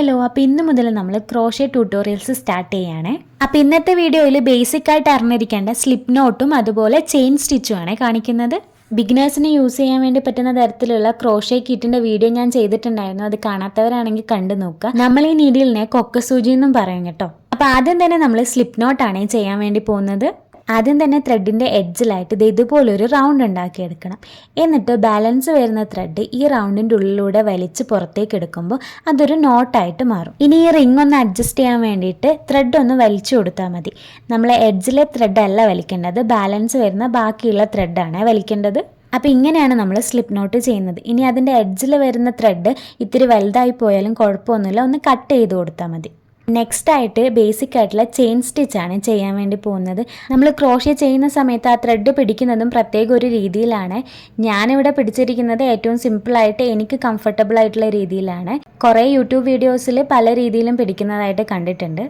Hello അപ്പോൾ ഇന്ന് മുതൽ നമ്മൾ ക്രോഷ്യ ട്യൂട്ടോറിയൽസ് സ്റ്റാർട്ട് ചെയ്യുകയാണ് അപ്പോൾ ഇന്നത്തെ വീഡിയോയിൽ ബേസിക് ആയിട്ട് അറിഞ്ഞിരിക്കേണ്ട സ്ലിപ്പ് നോട്ടും അതുപോലെ ചെയിൻ സ്റ്റിച്ചും ആണ് കാണിക്കുന്നത്. ബിഗിനേഴ്സിന് യൂസ് ചെയ്യാൻ വേണ്ടി പറ്റുന്ന തരത്തിലുള്ള ക്രോഷ്യ കിറ്റിന്റെ വീഡിയോ ഞാൻ ചെയ്തിട്ടുണ്ടായിരുന്നു. അത് കാണാത്തവരാണെങ്കിൽ കണ്ടു നോക്കുക. നമ്മൾ ഈ നീഡിലിനെ കൊക്ക സൂചി എന്നും പറയും കേട്ടോ. അപ്പോൾ ആദ്യം തന്നെ നമ്മൾ സ്ലിപ്പ് നോട്ടാണ് ചെയ്യാൻ വേണ്ടി പോകുന്നത്. ആദ്യം തന്നെ ത്രെഡിന്റെ എഡ്ജിലായിട്ട് ഇത് ഇതുപോലൊരു റൗണ്ട് ഉണ്ടാക്കിയെടുക്കണം. എന്നിട്ട് ബാലൻസ് വരുന്ന ത്രെഡ് ഈ റൗണ്ടിന്റെ ഉള്ളിലൂടെ വലിച്ച് പുറത്തേക്ക് എടുക്കുമ്പോൾ അതൊരു നോട്ടായിട്ട് മാറും. ഇനി ഈ റിംഗ് ഒന്ന് അഡ്ജസ്റ്റ് ചെയ്യാൻ വേണ്ടിയിട്ട് ത്രെഡ് ഒന്ന് വലിച്ചു കൊടുത്താൽ മതി. നമ്മൾ എഡ്ജിലെ ത്രെഡ് അല്ല വലിക്കേണ്ടത് ബാലൻസ് വരുന്ന ബാക്കിയുള്ള ത്രെഡാണ് വലിക്കേണ്ടത്. അപ്പോൾ ഇങ്ങനെയാണ് നമ്മൾ സ്ലിപ്പ് നോട്ട് ചെയ്യുന്നത്. ഇനി അതിന്റെ എഡ്ജിൽ വരുന്ന ത്രെഡ് ഇത്തിരി വലുതായി പോയാലും കുഴപ്പമൊന്നുമില്ല ഒന്ന് കട്ട് ചെയ്ത് കൊടുത്താൽ മതി. നെക്സ്റ്റ് ആയിട്ട് ബേസിക് ആയിട്ടുള്ള ചെയിൻ സ്റ്റിച്ച് ആണ് ചെയ്യാൻ വേണ്ടി പോകുന്നത്. നമ്മൾ ക്രോഷ്യ ചെയ്യുന്ന സമയത്ത് ആ ത്രെഡ് പിടിക്കുന്നതും പ്രത്യേക ഒരു രീതിയിലാണ്. ഞാനിവിടെ പിടിച്ചിരിക്കുന്നത് ഏറ്റവും സിമ്പിളായിട്ട് എനിക്ക് കംഫർട്ടബിൾ ആയിട്ടുള്ള രീതിയിലാണ്. കുറേ യൂട്യൂബ് വീഡിയോസിൽ പല രീതിയിലും പിടിക്കുന്നതായിട്ട് കണ്ടിട്ടുണ്ട്.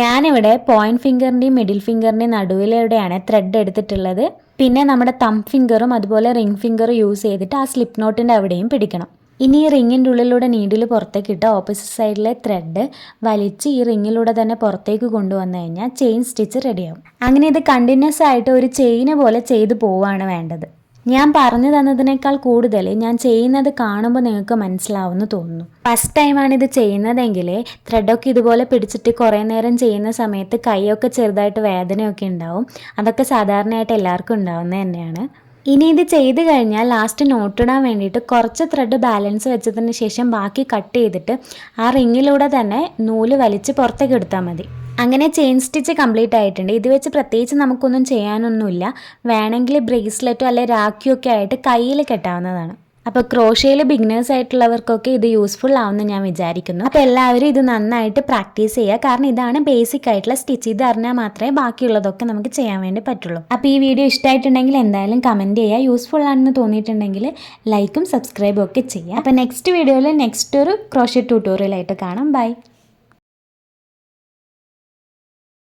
ഞാനിവിടെ പോയിന്റ് ഫിംഗറിന്റെയും മിഡിൽ ഫിംഗറിന്റെയും നടുവിലൂടെയാണ് ത്രെഡ് എടുത്തിട്ടുള്ളത്. പിന്നെ നമ്മുടെ തം ഫിംഗറും അതുപോലെ റിംഗ് ഫിംഗറും യൂസ് ചെയ്തിട്ട് ആ സ്ലിപ്പ് നോട്ടിന്റെ അവിടെയും പിടിക്കണം. ഇനി ഈ റിങ്ങിന്റെ ഉള്ളിലൂടെ നീഡിൽ പുറത്തേക്ക് ഇട്ട് ഓപ്പോസിറ്റ് സൈഡിലെ ത്രെഡ് വലിച്ച് ഈ റിങ്ങിലൂടെ തന്നെ പുറത്തേക്ക് കൊണ്ടുവന്നു കഴിഞ്ഞാൽ ചെയിൻ സ്റ്റിച്ച് റെഡിയാവും അങ്ങനെ ഇത് കണ്ടിന്യൂസ് ആയിട്ട് ഒരു ചെയിന് പോലെ ചെയ്തു പോവുകയാണ് വേണ്ടത്. ഞാൻ പറഞ്ഞു തന്നതിനേക്കാൾ കൂടുതൽ ഞാൻ ചെയ്യുന്നത് കാണുമ്പോൾ നിങ്ങൾക്ക് മനസ്സിലാവുമെന്ന് തോന്നുന്നു. ഫസ്റ്റ് ടൈമാണ് ഇത് ചെയ്യുന്നതെങ്കിൽ ത്രെഡൊക്കെ ഇതുപോലെ പിടിച്ചിട്ട് കുറേ നേരം ചെയ്യുന്ന സമയത്ത് കൈയൊക്കെ ചെറുതായിട്ട് വേദനയൊക്കെ ഉണ്ടാവും. അതൊക്കെ സാധാരണയായിട്ട് എല്ലാവർക്കും ഉണ്ടാവുന്നത് തന്നെയാണ്. ഇനി ഇത് ചെയ്ത് കഴിഞ്ഞാൽ ലാസ്റ്റ് നോട്ടിടാൻ വേണ്ടിയിട്ട് കുറച്ച് ത്രെഡ് ബാലൻസ് വെച്ചതിന് ശേഷം ബാക്കി കട്ട് ചെയ്തിട്ട് ആ റിങ്ങിലൂടെ തന്നെ നൂൽ വലിച്ച് പുറത്തേക്ക് എടുത്താൽ മതി. അങ്ങനെ ചെയിൻ സ്റ്റിച്ച് കംപ്ലീറ്റ് ആയിട്ടുണ്ട്. ഇത് വെച്ച് പ്രത്യേകിച്ച് നമുക്കൊന്നും ചെയ്യാനൊന്നുമില്ല. വേണമെങ്കിൽ ബ്രേസ്ലെറ്റോ അല്ലെ രാഖിയോ ഒക്കെ ആയിട്ട് കയ്യിൽ കെട്ടാവുന്നതാണ്. അപ്പോൾ ക്രോഷ്യയിൽ ബിഗിനേഴ്സ് ആയിട്ടുള്ളവർക്കൊക്കെ ഇത് യൂസ്ഫുൾ ആവുമെന്ന് ഞാൻ വിചാരിക്കുന്നു. അപ്പോൾ എല്ലാവരും ഇത് നന്നായിട്ട് പ്രാക്ടീസ് ചെയ്യുക. കാരണം ഇതാണ് ബേസിക് ആയിട്ടുള്ള സ്റ്റിച്ച് ഇത് അറിഞ്ഞാൽ മാത്രമേ ബാക്കിയുള്ളതൊക്കെ നമുക്ക് ചെയ്യാൻ വേണ്ടി പറ്റുള്ളൂ. അപ്പോൾ ഈ വീഡിയോ ഇഷ്ടമായിട്ടുണ്ടെങ്കിൽ എന്തായാലും കമന്റ് ചെയ്യുക. യൂസ്ഫുൾ ആണെന്ന് തോന്നിയിട്ടുണ്ടെങ്കിൽ ലൈക്കും സബ്സ്ക്രൈബും ഒക്കെ ചെയ്യുക. അപ്പോൾ നെക്സ്റ്റ് വീഡിയോയിൽ നെക്സ്റ്റ് ഒരു ക്രോഷ്യ ട്യൂട്ടോറിയലായിട്ട് കാണാം. ബൈ